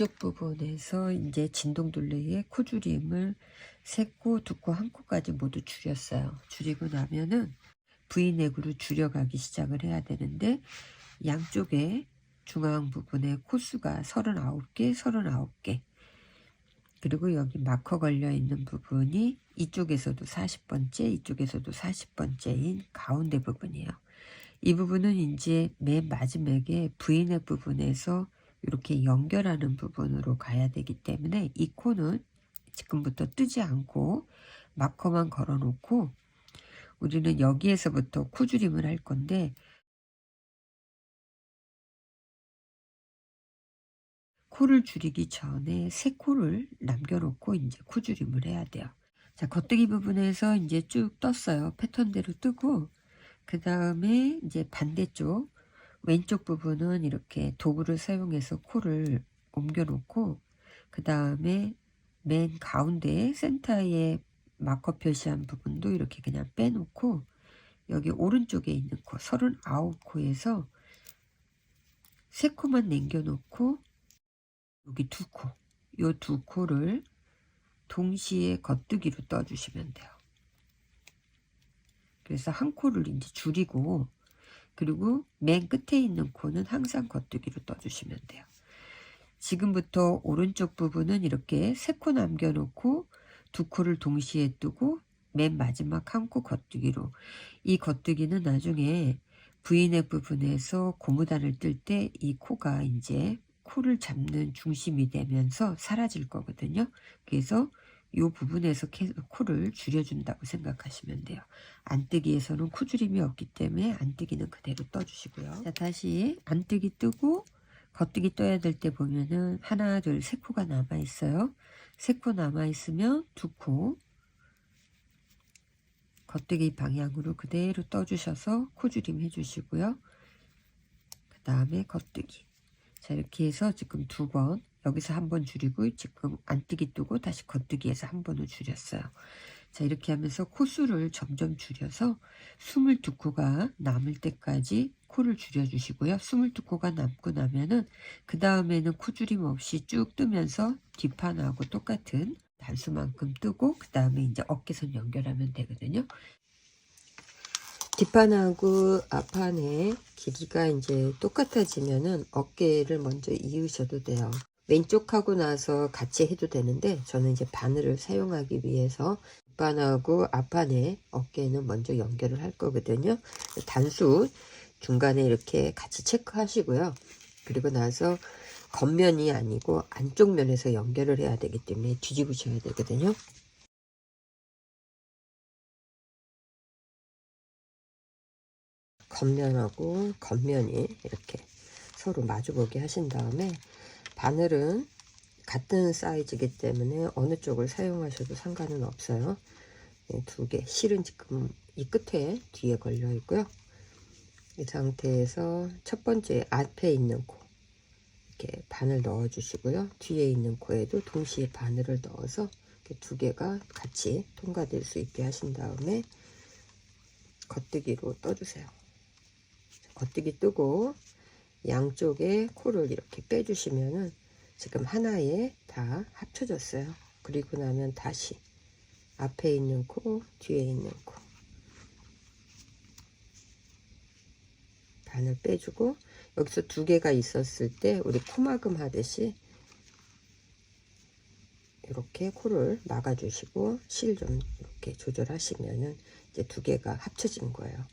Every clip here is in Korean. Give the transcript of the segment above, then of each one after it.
왼쪽 부분에서 이제 진동둘레의 코줄임을 세 코, 두 코, 한 코까지 모두 줄였어요. 줄이고 나면은 V넥으로 줄여가기 시작을 해야 되는데 양쪽에 중앙 부분에 코수가 39개, 39개 그리고 여기 마커 걸려 있는 부분이 이쪽에서도 40번째, 이쪽에서도 40번째인 가운데 부분이에요. 이 부분은 이제 맨 마지막에 V넥 부분에서 이렇게 연결하는 부분으로 가야 되기 때문에 이 코는 지금부터 뜨지 않고 마커만 걸어 놓고 우리는 여기에서부터 코줄임을 할 건데 코를 줄이기 전에 세 코를 남겨놓고 이제 코줄임을 해야 돼요. 자, 겉뜨기 부분에서 이제 쭉 떴어요. 패턴대로 뜨고 그 다음에 이제 반대쪽 왼쪽 부분은 이렇게 도구를 사용해서 코를 옮겨 놓고 그 다음에 맨 가운데 센터에 마커 표시한 부분도 이렇게 그냥 빼놓고 여기 오른쪽에 있는 코 39코에서 세 코만 남겨놓고 여기 두 코, 요 두 코를 동시에 겉뜨기로 떠주시면 돼요. 그래서 한 코를 이제 줄이고 그리고 맨 끝에 있는 코는 항상 겉뜨기로 떠주시면 돼요. 지금부터 오른쪽 부분은 이렇게 세 코 남겨놓고 두 코를 동시에 뜨고 맨 마지막 한 코 겉뜨기로 이 겉뜨기는 나중에 V넥 부분에서 고무단을 뜰 때 이 코가 이제 코를 잡는 중심이 되면서 사라질 거거든요. 그래서 이 부분에서 코를 줄여준다고 생각하시면 돼요. 안뜨기에서는 코줄임이 없기 때문에 안뜨기는 그대로 떠주시고요. 자 다시 안뜨기 뜨고 겉뜨기 떠야 될 때 보면은 하나 둘 세 코가 남아 있어요. 세 코 남아 있으면 두코 겉뜨기 방향으로 그대로 떠주셔서 코줄임 해주시고요. 그 다음에 겉뜨기 자 이렇게 해서 지금 두 번 여기서 한 번 줄이고 지금 안뜨기 뜨고 다시 겉뜨기에서 한 번을 줄였어요. 자 이렇게 하면서 코수를 점점 줄여서 22코가 남을 때까지 코를 줄여주시고요. 22코가 남고 나면은 그 다음에는 코줄임 없이 쭉 뜨면서 뒷판하고 똑같은 단수만큼 뜨고 그 다음에 이제 어깨선 연결하면 되거든요. 뒷판하고 앞판의 길이가 이제 똑같아지면은 어깨를 먼저 이으셔도 돼요. 왼쪽 하고 나서 같이 해도 되는데 저는 이제 바늘을 사용하기 위해서 뒷판하고 앞판의 어깨는 먼저 연결을 할 거거든요. 단수 중간에 이렇게 같이 체크하시고요. 그리고 나서 겉면이 아니고 안쪽 면에서 연결을 해야 되기 때문에 뒤집으셔야 되거든요. 겉면하고 겉면이 이렇게 서로 마주보게 하신 다음에 바늘은 같은 사이즈이기 때문에 어느 쪽을 사용하셔도 상관은 없어요. 네, 두 개, 실은 지금 이 끝에 뒤에 걸려 있고요. 이 상태에서 첫 번째 앞에 있는 코 이렇게 바늘 넣어 주시고요. 뒤에 있는 코에도 동시에 바늘을 넣어서 두 개가 같이 통과될 수 있게 하신 다음에 겉뜨기로 떠주세요. 겉뜨기 뜨고 양쪽에 코를 이렇게 빼주시면은 지금 하나에 다 합쳐졌어요. 그리고 나면 다시 앞에 있는 코, 뒤에 있는 코 반을 빼주고 여기서 두 개가 있었을 때 우리 코막음 하듯이 이렇게 코를 막아주시고 실 좀 이렇게 조절하시면은 이제 두 개가 합쳐진 거예요.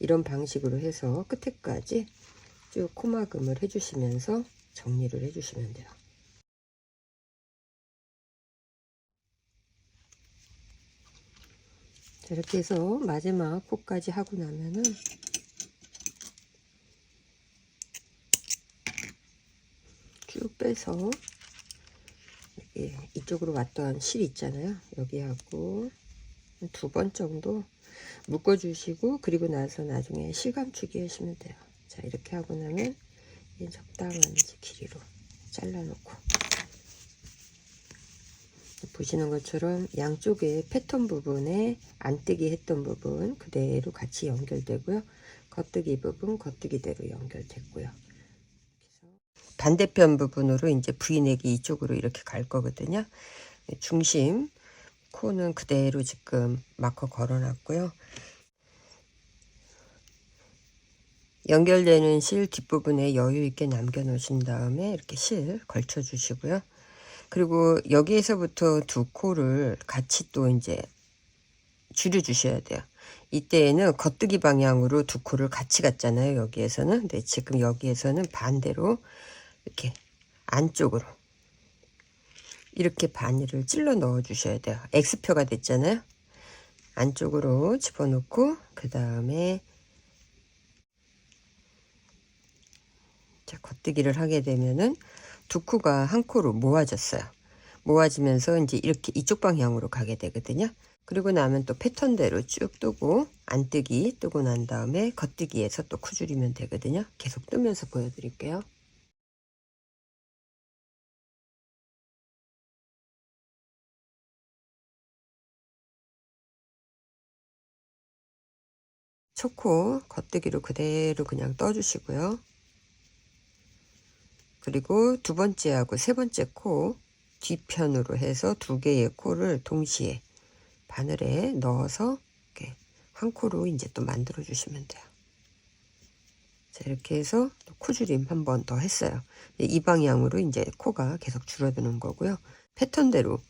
이런 방식으로 해서 끝에까지 쭉 코막음을 해주시면서 정리를 해주시면 돼요. 자, 이렇게 해서 마지막 코까지 하고 나면은 쭉 빼서 이쪽으로 왔던 실 있잖아요. 여기하고 두 번 정도 묶어주시고 그리고 나서 나중에 실감추기 하시면 돼요. 자 이렇게 하고 나면 적당한 길이로 잘라놓고 보시는 것처럼 양쪽에 패턴 부분에 안뜨기 했던 부분 그대로 같이 연결되고요. 겉뜨기 부분 겉뜨기대로 연결됐고요. 반대편 부분으로 이제 V넥이 이쪽으로 이렇게 갈 거거든요. 중심 코는 그대로 지금 마커 걸어놨고요. 연결되는 실 뒷부분에 여유 있게 남겨 놓으신 다음에 이렇게 실 걸쳐 주시고요. 그리고 여기에서부터 두 코를 같이 또 이제 줄여 주셔야 돼요. 이때에는 겉뜨기 방향으로 두 코를 같이 갔잖아요. 여기에서는. 근데 지금 여기에서는 반대로 이렇게 안쪽으로 이렇게 바늘을 찔러 넣어 주셔야 돼요. X표가 됐잖아요. 안쪽으로 집어넣고 그 다음에 자, 겉뜨기를 하게 되면은 두 코가 한 코로 모아졌어요. 모아지면서 이제 이렇게 이쪽 방향으로 가게 되거든요. 그리고 나면 또 패턴대로 쭉 뜨고 안뜨기 뜨고 난 다음에 겉뜨기에서 또 쿠줄이면 되거든요. 계속 뜨면서 보여드릴게요. 초코 겉뜨기로 그대로 그냥 떠주시고요. 그리고 두 번째하고 세 번째 코 뒤편으로 해서 두 개의 코를 동시에 바늘에 넣어서 이렇게 한 코로 이제 또 만들어 주시면 돼요. 자, 이렇게 해서 코줄임 한 번 더 했어요. 이 방향으로 이제 코가 계속 줄어드는 거고요. 패턴대로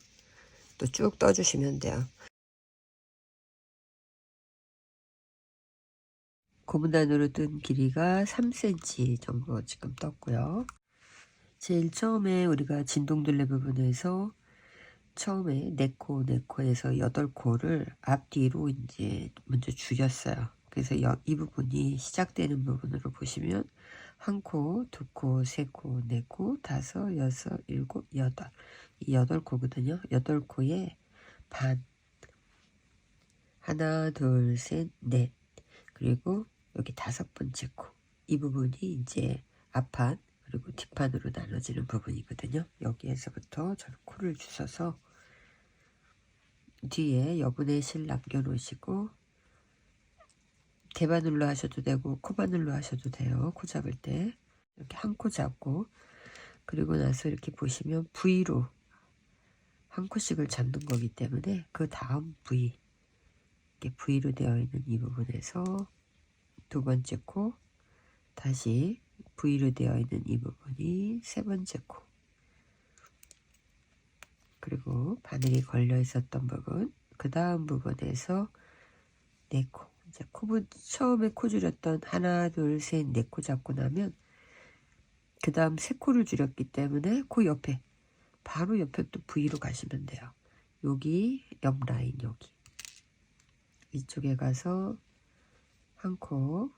또 쭉 떠주시면 돼요. 고무단으로 뜬 길이가 3cm 정도 지금 떴고요. 제일 처음에 우리가 진동둘레 부분에서 처음에 네코 네코에서 8코를 앞뒤로 이제 먼저 줄였어요. 그래서 여, 이 부분이 시작되는 부분으로 보시면 한 코, 두 코, 세 코, 네 코, 다섯, 여섯, 일곱, 여덟. 이 여덟 코거든요. 여덟 코에 반. 하나, 둘, 셋, 넷. 그리고 여기 다섯 번째 코. 이 부분이 이제 앞판 그리고 뒷판으로 나눠지는 부분이거든요. 여기에서부터 저는 코를 주셔서 뒤에 여분의 실 남겨 놓으시고 대바늘로 하셔도 되고 코바늘로 하셔도 돼요. 코 잡을 때 이렇게 한 코 잡고 그리고 나서 이렇게 보시면 V로 한 코씩을 잡는 거기 때문에 그 다음 V 이렇게 V로 되어 있는 이 부분에서 두 번째 코 다시 V로 되어 있는 이 부분이 세 번째 코. 그리고 바늘이 걸려 있었던 부분 그 다음 부분에서 네 코. 이제 코부 처음에 코 줄였던 하나 둘셋네 코 잡고 나면 그 다음 세 코를 줄였기 때문에 코 옆에 바로 옆에 또 V로 가시면 돼요. 여기 옆 라인 여기. 이쪽에 가서 한 코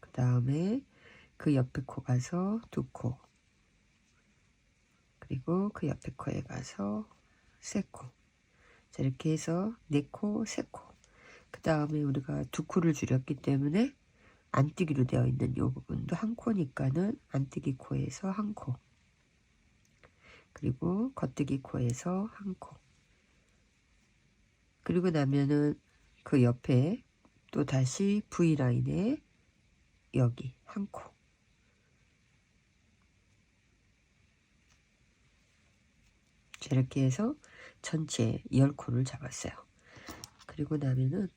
그 다음에 그 옆에 코 가서 두 코. 그리고 그 옆에 코에 가서 세 코. 자, 이렇게 해서 네 코, 세 코. 그 다음에 우리가 두 코를 줄였기 때문에 안뜨기로 되어 있는 이 부분도 한 코니까는 안뜨기 코에서 한 코. 그리고 겉뜨기 코에서 한 코. 그리고 나면은 그 옆에 또 다시 V라인에 여기 한 코. 이렇게 해서 전체 10코를 잡았어요. 그리고 나면은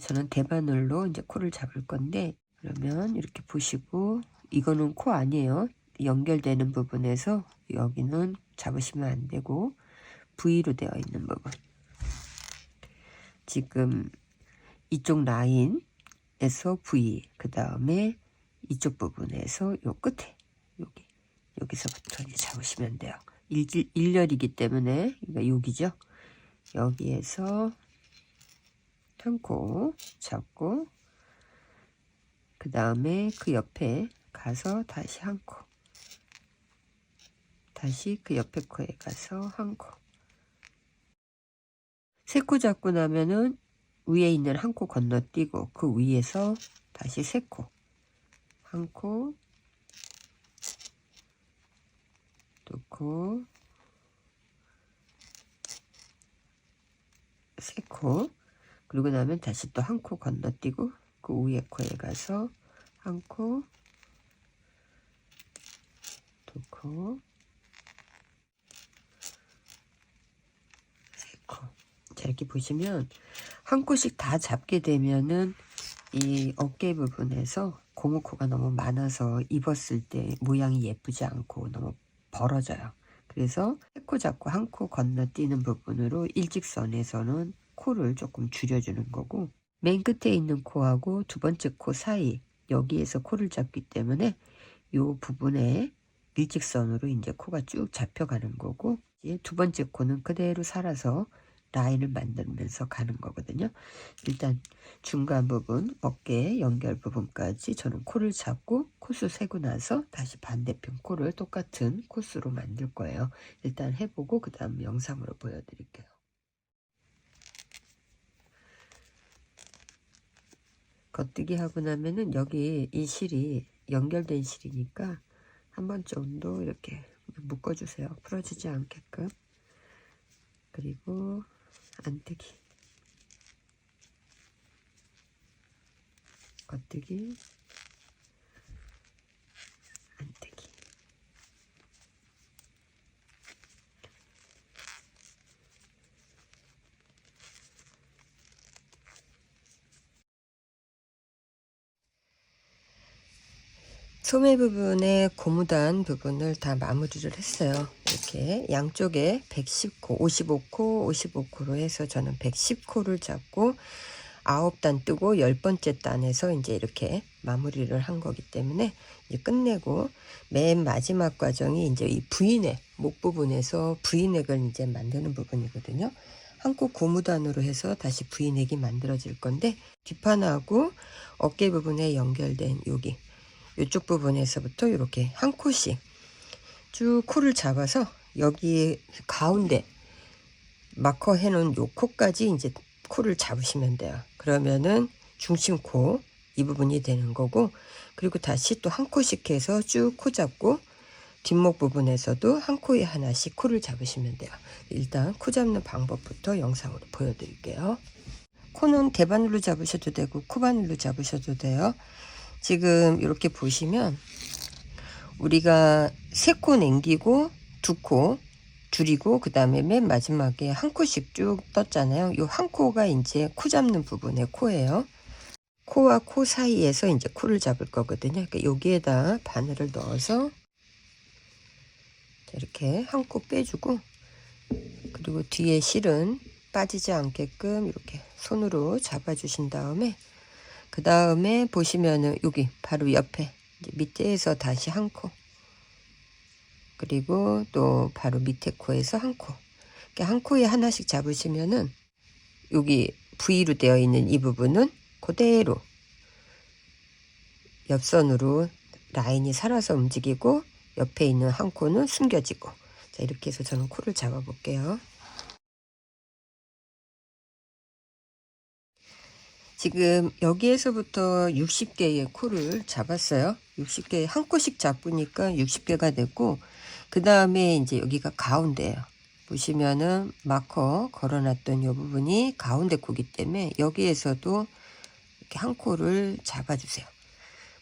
저는 대바늘로 이제 코를 잡을 건데 그러면 이렇게 보시고 이거는 코 아니에요. 연결되는 부분에서 여기는 잡으시면 안 되고 V로 되어 있는 부분 지금 이쪽 라인 에서 V 그 다음에 이쪽 부분에서 요 끝에 여기 여기서부터 이제 잡으시면 돼요. 일, 일렬이기 때문에 그러니까 여기죠. 여기에서 한코 잡고 그 다음에 그 옆에 가서 다시 한 코. 다시 그 옆에 코에 가서 한 코. 세 코 잡고 나면은 위에 있는 한 코 건너뛰고 그 위에서 다시 세 코. 한 코. 두 코. 세 코. 그리고 나면 다시 또 한 코 건너뛰고 그 위에 코에 가서 한 코, 두 코, 세 코. 자, 이렇게 보시면 한 코씩 다 잡게 되면은 이 어깨 부분에서 고무코가 너무 많아서 입었을 때 모양이 예쁘지 않고 너무 벌어져요. 그래서 세 코 잡고 한 코 건너뛰는 부분으로 일직선에서는 코를 조금 줄여주는 거고 맨 끝에 있는 코하고 두 번째 코 사이 여기에서 코를 잡기 때문에 이 부분에 일직선으로 이제 코가 쭉 잡혀가는 거고 이제 두 번째 코는 그대로 살아서 라인을 만들면서 가는 거거든요. 일단 중간 부분, 어깨 연결 부분까지 저는 코를 잡고 코수 세고 나서 다시 반대편 코를 똑같은 코스로 만들 거예요. 일단 해보고 그 다음 영상으로 보여드릴게요. 겉뜨기 하고 나면은 여기 이 실이 연결된 실이니까 한 번 정도 이렇게 묶어주세요. 풀어지지 않게끔. 그리고 안뜨기. 겉뜨기 소매 부분에 고무단 부분을 다 마무리를 했어요. 이렇게 양쪽에 110코, 55코, 55코로 해서 저는 110코를 잡고 9단 뜨고 10번째 단에서 이제 이렇게 마무리를 한 거기 때문에 이제 끝내고 맨 마지막 과정이 이제 이 V넥, 목 부분에서 V넥을 이제 만드는 부분이거든요. 한코 고무단으로 해서 다시 V넥이 만들어질 건데 뒷판하고 어깨 부분에 연결된 여기 이쪽 부분에서부터 이렇게 한 코씩 쭉 코를 잡아서 여기 가운데 마커 해놓은 요 코까지 이제 코를 잡으시면 돼요. 그러면은 중심 코 이 부분이 되는 거고 그리고 다시 또 한 코씩 해서 쭉 코 잡고 뒷목 부분에서도 한 코에 하나씩 코를 잡으시면 돼요. 일단 코 잡는 방법부터 영상으로 보여드릴게요. 코는 대바늘로 잡으셔도 되고 코바늘로 잡으셔도 돼요. 지금 이렇게 보시면 우리가 세 코 남기고 두 코 줄이고 그 다음에 맨 마지막에 한 코씩 쭉 떴잖아요. 이 한 코가 이제 코 잡는 부분의 코예요. 코와 코 사이에서 이제 코를 잡을 거거든요. 그러니까 여기에다 바늘을 넣어서 이렇게 한 코 빼주고 그리고 뒤에 실은 빠지지 않게끔 이렇게 손으로 잡아주신 다음에 그 다음에 보시면은 여기 바로 옆에 밑에에서 다시 한 코. 그리고 또 바로 밑에 코에서 한 코. 한 코에 하나씩 잡으시면은 여기 V로 되어 있는 이 부분은 그대로 옆선으로 라인이 살아서 움직이고 옆에 있는 한 코는 숨겨지고 자 이렇게 해서 저는 코를 잡아 볼게요. 지금 여기에서부터 60개의 코를 잡았어요. 60개 한 코씩 잡으니까 60개가 됐고 그 다음에 이제 여기가 가운데예요. 보시면은 마커 걸어놨던 이 부분이 가운데 코기 때문에 여기에서도 이렇게 한 코를 잡아주세요.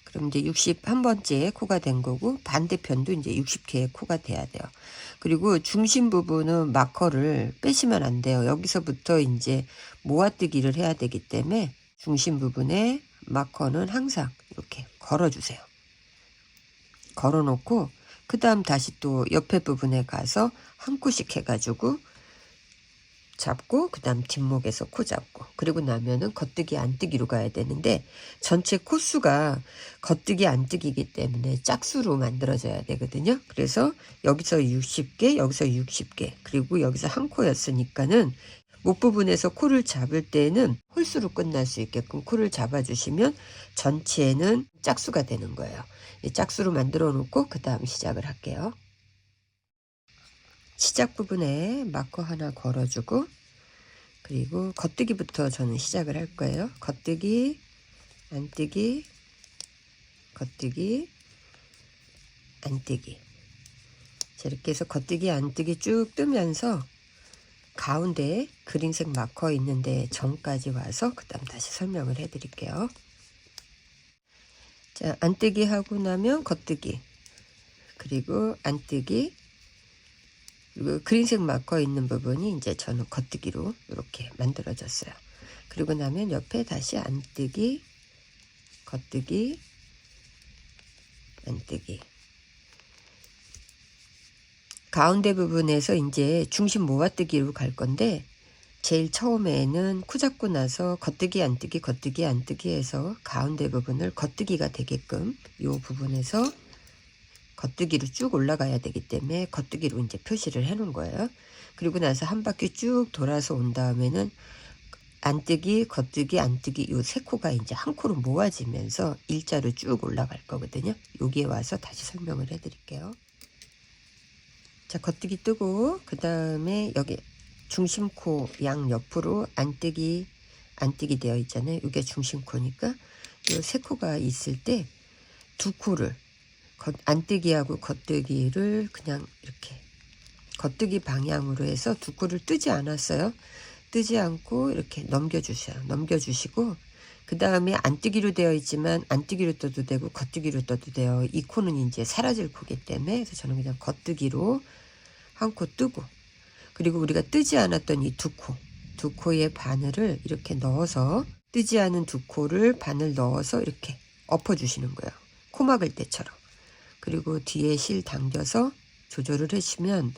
그럼 이제 61번째 코가 된 거고 반대편도 이제 60개의 코가 돼야 돼요. 그리고 중심 부분은 마커를 빼시면 안 돼요. 여기서부터 이제 모아뜨기를 해야 되기 때문에 중심 부분에 마커는 항상 이렇게 걸어주세요. 걸어놓고 그 다음 다시 또 옆에 부분에 가서 한 코씩 해가지고 잡고 그 다음 뒷목에서 코 잡고 그리고 나면은 겉뜨기 안뜨기로 가야 되는데 전체 코수가 겉뜨기 안뜨기이기 때문에 짝수로 만들어져야 되거든요 그래서 여기서 60개 여기서 60개 그리고 여기서 한 코였으니까는 목 부분에서 코를 잡을 때는 홀수로 끝날 수 있게끔 코를 잡아주시면 전체는 짝수가 되는 거예요. 짝수로 만들어 놓고 그 다음 시작을 할게요. 시작 부분에 마커 하나 걸어주고 그리고 겉뜨기부터 저는 시작을 할 거예요. 겉뜨기, 안뜨기, 겉뜨기, 안뜨기. 자, 이렇게 해서 겉뜨기, 안뜨기 쭉 뜨면서 가운데 그린색 마커 있는데 전까지 와서 그 다음 다시 설명을 해 드릴게요. 자, 안뜨기 하고 나면 겉뜨기. 그리고 안뜨기. 그리고 그린색 마커 있는 부분이 이제 저는 겉뜨기로 이렇게 만들어졌어요. 그리고 나면 옆에 다시 안뜨기, 겉뜨기, 안뜨기. 가운데 부분에서 이제 중심 모아뜨기로 갈 건데 제일 처음에는 코 잡고 나서 겉뜨기 안뜨기 겉뜨기 안뜨기 해서 가운데 부분을 겉뜨기가 되게끔 이 부분에서 겉뜨기로 쭉 올라가야 되기 때문에 겉뜨기로 이제 표시를 해 놓은 거예요. 그리고 나서 한 바퀴 쭉 돌아서 온 다음에는 안뜨기, 겉뜨기, 안뜨기 요 세 코가 이제 한 코로 모아지면서 일자로 쭉 올라갈 거거든요. 여기에 와서 다시 설명을 해 드릴게요. 자, 겉뜨기 뜨고 그 다음에 여기 중심코 양 옆으로 안뜨기 안뜨기 되어 있잖아요. 이게 중심코니까 요세 코가 있을 때 두 코를 겉, 안뜨기하고 겉뜨기를 그냥 이렇게 겉뜨기 방향으로 해서 두 코를 뜨지 않았어요. 뜨지 않고 이렇게 넘겨주셔요. 넘겨주시고 그 다음에 안뜨기로 되어 있지만 안뜨기로 떠도 되고 겉뜨기로 떠도 돼요. 이 코는 이제 사라질 코기 때문에 그래서 저는 그냥 겉뜨기로 한 코 뜨고 그리고 우리가 뜨지 않았던 이 두 코, 두 코의 바늘을 이렇게 넣어서 뜨지 않은 두 코를 바늘 넣어서 이렇게 엎어주시는 거예요. 코 막을 때처럼. 그리고 뒤에 실 당겨서 조절을 하시면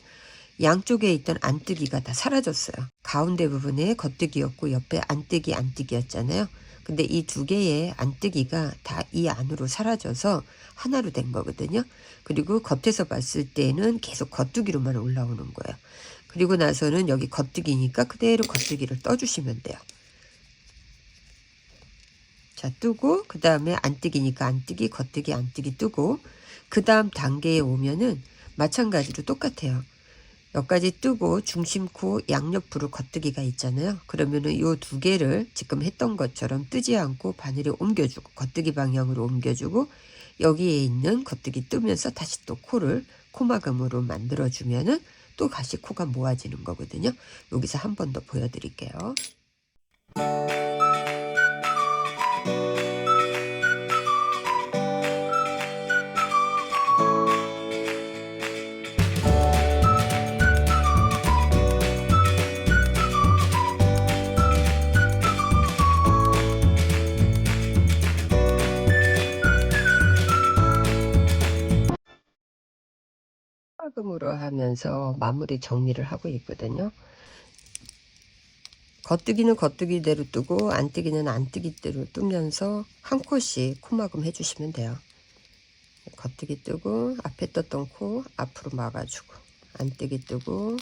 양쪽에 있던 안뜨기가 다 사라졌어요. 가운데 부분에 겉뜨기였고 옆에 안뜨기 안뜨기였잖아요. 근데 이 두 개의 안뜨기가 다 이 안으로 사라져서 하나로 된 거거든요. 그리고 겉에서 봤을 때는 계속 겉뜨기로만 올라오는 거예요. 그리고 나서는 여기 겉뜨기니까 그대로 겉뜨기를 떠주시면 돼요. 자, 뜨고, 그 다음에 안뜨기니까 안뜨기, 겉뜨기, 안뜨기 뜨고, 그 다음 단계에 오면은 마찬가지로 똑같아요. 여기까지 뜨고 중심코 양옆으로 겉뜨기가 있잖아요. 그러면은 요 두 개를 지금 했던 것처럼 뜨지 않고 바늘에 옮겨주고 겉뜨기 방향으로 옮겨주고 여기에 있는 겉뜨기 뜨면서 다시 또 코를 코막음으로 만들어주면은 또 다시 코가 모아지는 거거든요. 여기서 한 번 더 보여드릴게요. 화금으로 하면서 마무리 정리를 하고 있거든요. 겉뜨기는 겉뜨기대로 뜨고 안 뜨기는 안 뜨기대로 뜨면서 한 코씩 코막음 해주시면 돼요. 겉뜨기 뜨고 앞에 떴던 코 앞으로 막아주고 안 뜨기 뜨고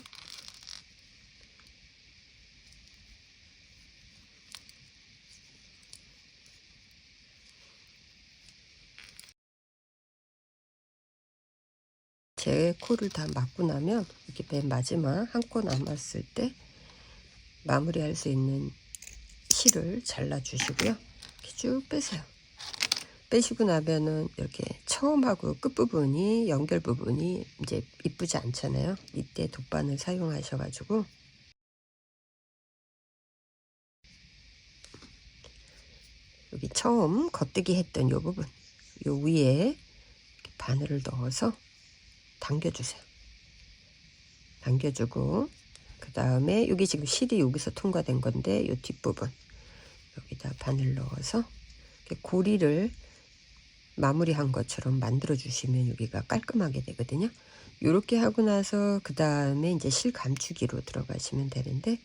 제 코를 다 막고 나면 이렇게 맨 마지막 한 코 남았을 때 마무리할 수 있는 실을 잘라 주시고요. 이렇게 쭉 빼세요. 빼시고 나면은 이렇게 처음하고 끝부분이 연결 부분이 이제 이쁘지 않잖아요. 이때 돗바늘 사용하셔가지고 여기 처음 겉뜨기 했던 요 부분 요 위에 바늘을 넣어서 당겨주세요. 당겨주고 그 다음에 여기 지금 실이 여기서 통과된 건데 이 뒷부분 여기다 바늘 넣어서 고리를 마무리한 것처럼 만들어 주시면 여기가 깔끔하게 되거든요. 이렇게 하고 나서 그 다음에 이제 실 감추기로 들어가시면 되는데